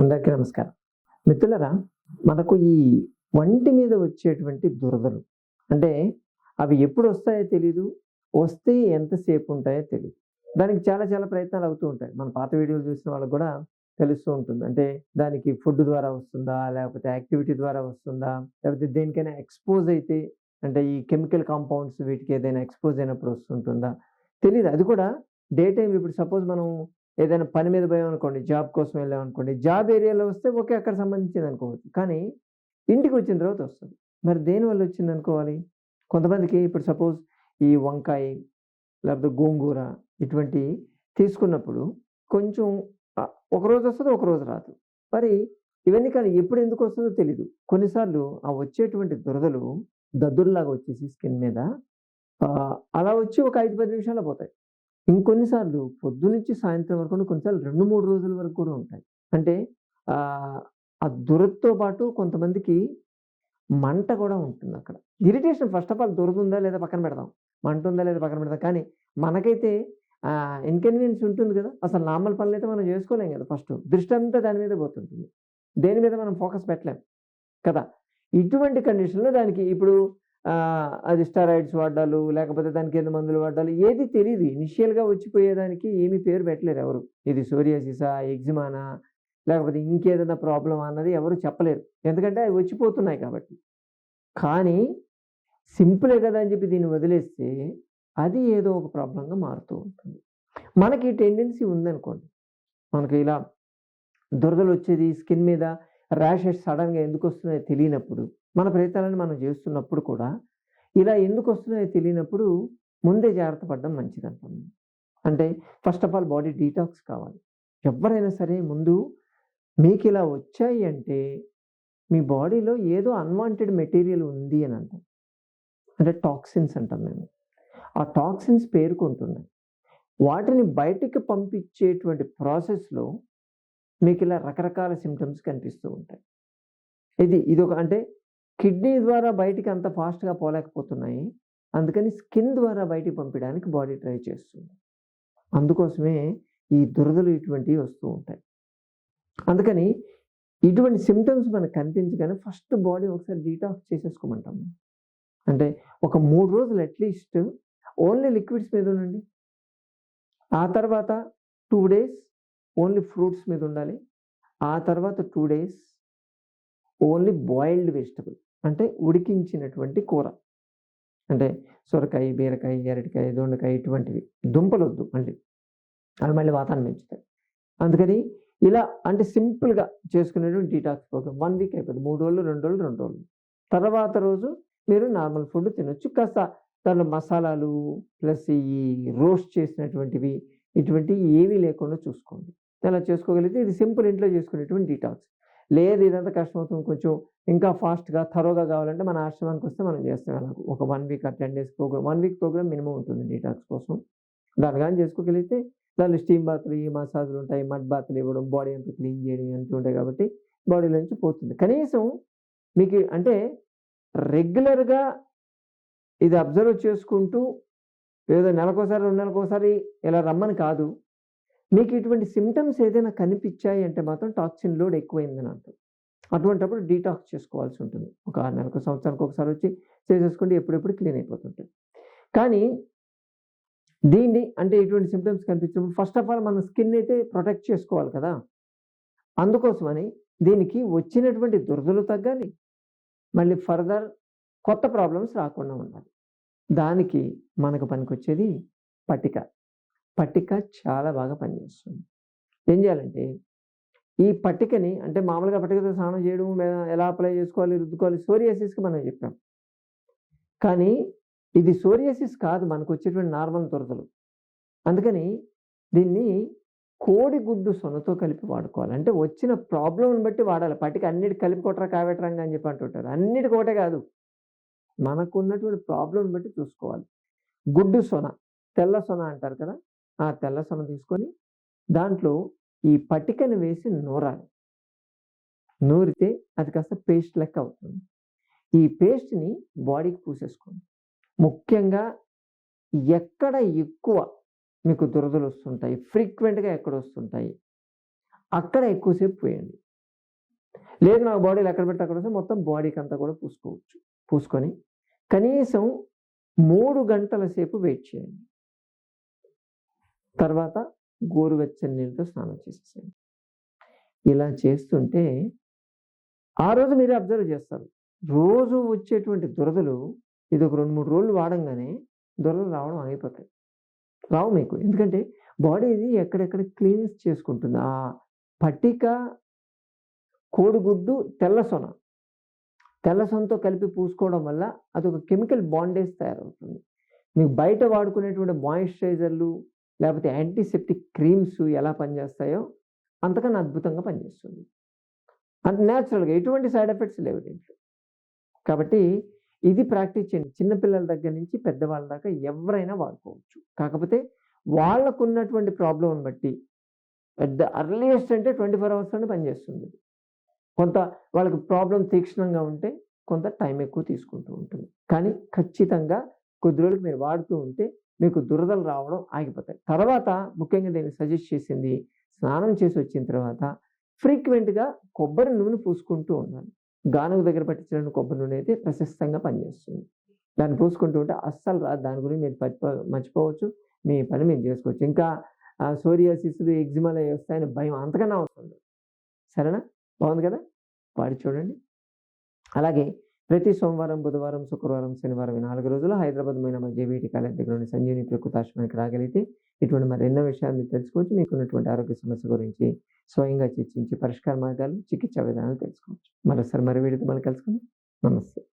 అందరికీ నమస్కారం. మిత్రులరా మనకు ఈ వంటి మీద వచ్చేటువంటి దురదలు అంటే అవి ఎప్పుడు వస్తాయో తెలీదు వస్తే ఎంతసేపు ఉంటాయో తెలియదు దానికి చాలా చాలా ప్రయత్నాలు అవుతూ ఉంటాయి. మన పాత వీడియోలు చూసిన వాళ్ళకి కూడా తెలుస్తూ ఉంటుంది. అంటే దానికి ఫుడ్ ద్వారా వస్తుందా లేకపోతే యాక్టివిటీ ద్వారా వస్తుందా లేకపోతే దేనికైనా ఎక్స్పోజ్ అయితే అంటే ఈ కెమికల్ కాంపౌండ్స్ వీటికి ఏదైనా ఎక్స్పోజ్ అయినప్పుడు వస్తుంటుందా? తెలియదు అది కూడా డే టైం ఇప్పుడు సపోజ్ మనం ఏదైనా పని మీద పోయాం అనుకోండి జాబ్ కోసం వెళ్ళాం అనుకోండి జాబ్ ఏరియాలో వస్తే ఓకే అక్కడ సంబంధించింది అనుకోవచ్చు. కానీ ఇంటికి వచ్చిన తర్వాత వస్తుంది. మరి దేని వల్ల వచ్చింది అనుకోవాలి? కొంతమందికి ఇప్పుడు సపోజ్ ఈ వంకాయ లేకపోతే గోంగూర ఇటువంటి తీసుకున్నప్పుడు కొంచెం ఒకరోజు ఒక రోజు వస్తుంది ఒక రోజు రాదు. మరి ఇవన్నీ కానీ ఎప్పుడు ఎందుకు వస్తుందో తెలీదు. కొన్నిసార్లు ఆ వచ్చేటువంటి దురదలు దద్దుల్లాగా వచ్చేసి స్కిన్ మీద అలా వచ్చి ఒక ఐదు పది నిమిషాలు పోతాయి. ఇంకొన్నిసార్లు పొద్దునుంచి సాయంత్రం వరకు కొన్నిసార్లు రెండు మూడు రోజుల వరకు కూడా ఉంటాయి. అంటే ఆ ఆ దురదతో పాటు కొంతమందికి మంట కూడా ఉంటుంది అక్కడ. ఇరిటేషన్ ఫస్ట్ ఆఫ్ ఆల్ దురదుందా లేదా పక్కన పెడదాం. మంట ఉందా లేదా పక్కన పెడదాం. కానీ మనకైతే ఇన్కన్వీనియన్స్ ఉంటుంది కదా. అసలు నార్మల్ పనులు అయితే మనం చేసుకోలేం కదా ఫస్ట్. దృష్టి అంతా దాని మీద పోతుంటుంది. దేని మీద మనం ఫోకస్ పెట్టలేం కదా. ఇటువంటి కండిషన్లో దానికి ఇప్పుడు అది స్టెరాయిడ్స్ వాడాలు లేకపోతే దానికి ఎన్ని మందులు వాడాలి ఏది తెలియదు ఇనిషియల్గా వచ్చిపోయేదానికి ఏమీ పేరు పెట్టలేరు ఎవరు. ఇది సోరియాసిసా ఎగ్జిమానా లేకపోతే ఇంకేదైనా ప్రాబ్లం అన్నది ఎవరు చెప్పలేరు. ఎందుకంటే అవి వచ్చిపోతున్నాయి కాబట్టి. కానీ సింపులే కదా అని చెప్పి దీన్ని వదిలేస్తే అది ఏదో ఒక ప్రాబ్లంగా మారుతూ ఉంటుంది. మనకి టెండెన్సీ ఉందనుకోండి. మనకి ఇలా దురదలు వచ్చేది స్కిన్ మీద ర్యాషెస్ సడన్గా ఎందుకు వస్తున్నాయో తెలియనప్పుడు మన ప్రయత్నాలను మనం చేస్తున్నప్పుడు కూడా ఇలా ఎందుకు వస్తున్నాయో తెలియనప్పుడు ముందే జాగ్రత్త పడడం మంచిది అంటాం అంటే first of all body detox కావాలి. ఎవరైనా సరే ముందు మీకు ఇలా వచ్చాయి అంటే మీ బాడీలో ఏదో అన్వాంటెడ్ మెటీరియల్ ఉంది అని అంటాం. అంటే టాక్సిన్స్ అంటాం మేము. ఆ టాక్సిన్స్ పేరుకుంటున్నాయి. వాటిని బయటికి పంపించేటువంటి ప్రాసెస్లో మీకు ఇలా రకరకాల సిమ్టమ్స్ కనిపిస్తూ ఉంటాయి. ఇది ఇది ఒక అంటే కిడ్నీ ద్వారా బయటికి అంత ఫాస్ట్గా పోలేకపోతున్నాయి. అందుకని స్కిన్ ద్వారా బయటికి పంపించడానికి బాడీ ట్రై చేస్తుంది. అందుకోసమే ఈ దురదలు ఇటువంటివి వస్తూ ఉంటాయి. అందుకని ఇటువంటి సిమ్టమ్స్ మనకు కనిపించగానే ఫస్ట్ బాడీ ఒకసారి డీటాక్స్ చేసేసుకోమంటాం అంటే ఒక మూడు రోజులు అట్లీస్ట్ ఓన్లీ లిక్విడ్స్ మీద ఉండండి. ఆ తర్వాత టూ డేస్ ఓన్లీ ఫ్రూట్స్ మీద ఉండాలి. ఆ తర్వాత two days only boiled vegetable అంటే ఉడికించినటువంటి కూర. అంటే సొరకాయ బీరకాయ ఎరటికాయ దొండకాయ ఇటువంటివి. దుంపలు వద్దు మళ్ళీ. అవి మళ్ళీ వాతాన్ని పెంచుతాయి. అందుకని ఇలా అంటే సింపుల్గా చేసుకునేటువంటి డీటాక్స్ ప్రోగ్రామ్. వన్ వీక్ అయిపోతుంది మూడు రోజులు రెండు రోజులు రెండు రోజులు. తర్వాత రోజు మీరు నార్మల్ ఫుడ్ తినొచ్చు. కాస్త దానిలో మసాలాలు ప్లస్ ఈ రోస్ట్ చేసినటువంటివి ఇటువంటి ఏమీ లేకుండా చూసుకోండి. అలా చేసుకోగలిగితే ఇది సింపుల్ ఇంట్లో చేసుకునేటువంటి డీటాక్స్. లేదు ఇదంతా కష్టమవుతుంది కొంచెం ఇంకా ఫాస్ట్గా థరోగా కావాలంటే మన ఆశ్రమానికి వస్తే మనం చేస్తాం అలా ఒక వన్ వీక్ ఆ ten days program one week program minimum ఉంటుంది డీటాక్స్ కోసం. దాని కానీ చేసుకోగలిగితే దానిలో స్టీమ్ బాత్లు ఈ మసాజులు ఉంటాయి మడ్ బాత్లు ఇవ్వడం బాడీ అంతా క్లీన్ చేయడం అంటూ ఉంటాయి కాబట్టి బాడీలో నుంచి పోతుంది. కనీసం మీకు అంటే రెగ్యులర్గా ఇది అబ్జర్వ్ చేసుకుంటూ ఏదో నెలకోసారి రెండు నెలకోసారి ఇలా రమ్మని కాదు. మీకు ఇటువంటి సిమ్టమ్స్ ఏదైనా కనిపించాయి అంటే మాత్రం టాక్సిన్ లోడ్ ఎక్కువైందని అర్థం. అటువంటిప్పుడు డీటాక్స్ చేసుకోవాల్సి ఉంటుంది. ఒక ఆరు నెలలకు సంవత్సరానికి ఒకసారి వచ్చి చేసేసుకోండి ఎప్పుడెప్పుడు క్లీన్ అయిపోతుంటుంది కానీ దీన్ని అంటే ఇటువంటి సిమ్టమ్స్ కనిపించినప్పుడు ఫస్ట్ ఆఫ్ ఆల్ మన స్కిన్ అయితే ప్రొటెక్ట్ చేసుకోవాలి కదా. అందుకోసమని దీనికి వచ్చినటువంటి దురదలు తగ్గాలి. మళ్ళీ ఫర్దర్ కొత్త ప్రాబ్లమ్స్ రాకుండా ఉండాలి. దానికి మనకు పనికొచ్చేది పట్టిక. పట్టిక చాలా బాగా పనిచేస్తుంది. ఏం చేయాలంటే ఈ పట్టికని అంటే మామూలుగా పట్టికతో స్నానం చేయడం ఎలా అప్లై చేసుకోవాలి రుద్దుకోవాలి సోరియాసిస్కి మనం చెప్పాం. కానీ ఇది సోరియాసిస్ కాదు మనకు వచ్చేటువంటి నార్మల్ దురదలు. అందుకని దీన్ని కోడిగుడ్డు సొనతో కలిపి వాడుకోవాలి. అంటే వచ్చిన ప్రాబ్లంని బట్టి వాడాలి. పట్టిక అన్నిటి కలిపి కొట్టరా కావెట్టరంగా అని చెప్పి అంటుంటారు. అన్నిటికి ఒకటే కాదు. మనకున్నటువంటి ప్రాబ్లంని బట్టి చూసుకోవాలి. గుడ్డు సొన తెల్ల సొన అంటారు కదా ఆ తెల్ల సొన తీసుకొని దాంట్లో ఈ పట్టికను వేసి నూరాలి. నూరితే అది కాస్త పేస్ట్ లెక్క అవుతుంది. ఈ పేస్ట్ని బాడీకి పూసేసుకోండి. ముఖ్యంగా ఎక్కడ ఎక్కువ మీకు దురదలు వస్తుంటాయి ఫ్రీక్వెంట్గా ఎక్కడ వస్తుంటాయి అక్కడ ఎక్కువసేపు పోయండి. లేదు నాకు బాడీలో ఎక్కడ పెడితే అక్కడ వస్తే మొత్తం బాడీకి అంతా కూడా పూసుకోవచ్చు పూసుకొని కనీసం మూడు గంటల సేపు వెయిట్ చేయండి. తర్వాత గోరువెచ్చని నీళ్ళతో స్నానం చేసేసేయండి. ఇలా చేస్తుంటే ఆ రోజు మీరే అబ్జర్వ్ చేస్తారు. రోజు వచ్చేటువంటి దురదలు ఇది ఒక రెండు మూడు రోజులు వాడంగానే దొరలు రావడం ఆగిపోతాయి. రావు మీకు. ఎందుకంటే బాడీ ఇది ఎక్కడెక్కడ క్లీన్స్ చేసుకుంటుంది. ఆ పట్టిక కోడిగుడ్డు తెల్ల సొన. తెల్ల సొనతో కలిపి పూసుకోవడం వల్ల అది ఒక కెమికల్ బాండేజ్ తయారవుతుంది. మీకు బయట వాడుకునేటువంటి మాయిశ్చరైజర్లు లేకపోతే యాంటీసెప్టిక్ క్రీమ్స్ ఎలా పనిచేస్తాయో అంతకన్నా అద్భుతంగా పనిచేస్తుంది. అంత న్యాచురల్గా ఎటువంటి సైడ్ ఎఫెక్ట్స్ లేవు దీంట్లో. కాబట్టి ఇది ప్రాక్టీస్ చేయండి. చిన్నపిల్లల దగ్గర నుంచి పెద్దవాళ్ళ దాకా ఎవరైనా వాడుకోవచ్చు. కాకపోతే వాళ్ళకు ఉన్నటువంటి ప్రాబ్లంని బట్టి అట్ ద అర్లియస్ట్ అంటే ట్వంటీ ఫోర్ అవర్స్లోనే పనిచేస్తుంది. కొంత వాళ్ళకి ప్రాబ్లం తీక్షణంగా ఉంటే కొంత టైం ఎక్కువ తీసుకుంటూ ఉంటుంది. కానీ ఖచ్చితంగా కొద్ది రోజులకు మీరు వాడుతూ ఉంటే మీకు దురదలు రావడం ఆగిపోతాయి. తర్వాత ముఖ్యంగా నేను సజెస్ట్ చేసింది స్నానం చేసి వచ్చిన తర్వాత ఫ్రీక్వెంట్గా కొబ్బరి నూనె పూసుకుంటూ ఉండాలి. గానుగు దగ్గర పట్టించిన కొబ్బరి నూనె అయితే ప్రశస్తంగా పనిచేస్తుంది. దాన్ని పూసుకుంటూ ఉంటే అస్సలు రాదు దాని గురించి మీరు మర్చిపోవచ్చు. మీ పని మీరు చేసుకోవచ్చు. ఇంకా సోరియాసిస్లు ఎగ్జిమాలు అవి వస్తాయని భయం అంతకన్నా అవసరం సరేనా? బాగుంది కదా? వాడి చూడండి. అలాగే ప్రతి సోమవారం బుధవారం శుక్రవారం శనివారం ఈ నాలుగు రోజులు హైదరాబాద్ మైన జేబీటీ కాలేజ్ దగ్గర ఉండే సంజీవిని ప్రకృతాశ్రమానికి రాగలిగితే ఇటువంటి మరి ఎన్నో విషయాలు తెలుసుకోవచ్చు. మీకు ఉన్నటువంటి ఆరోగ్య సమస్య గురించి స్వయంగా చర్చించి పరిష్కార మార్గాలు చికిత్సా విధానాలు తెలుసుకోవచ్చు. మరోసారి మరి వీడితో మనం కలుసుకుందాం. నమస్తే.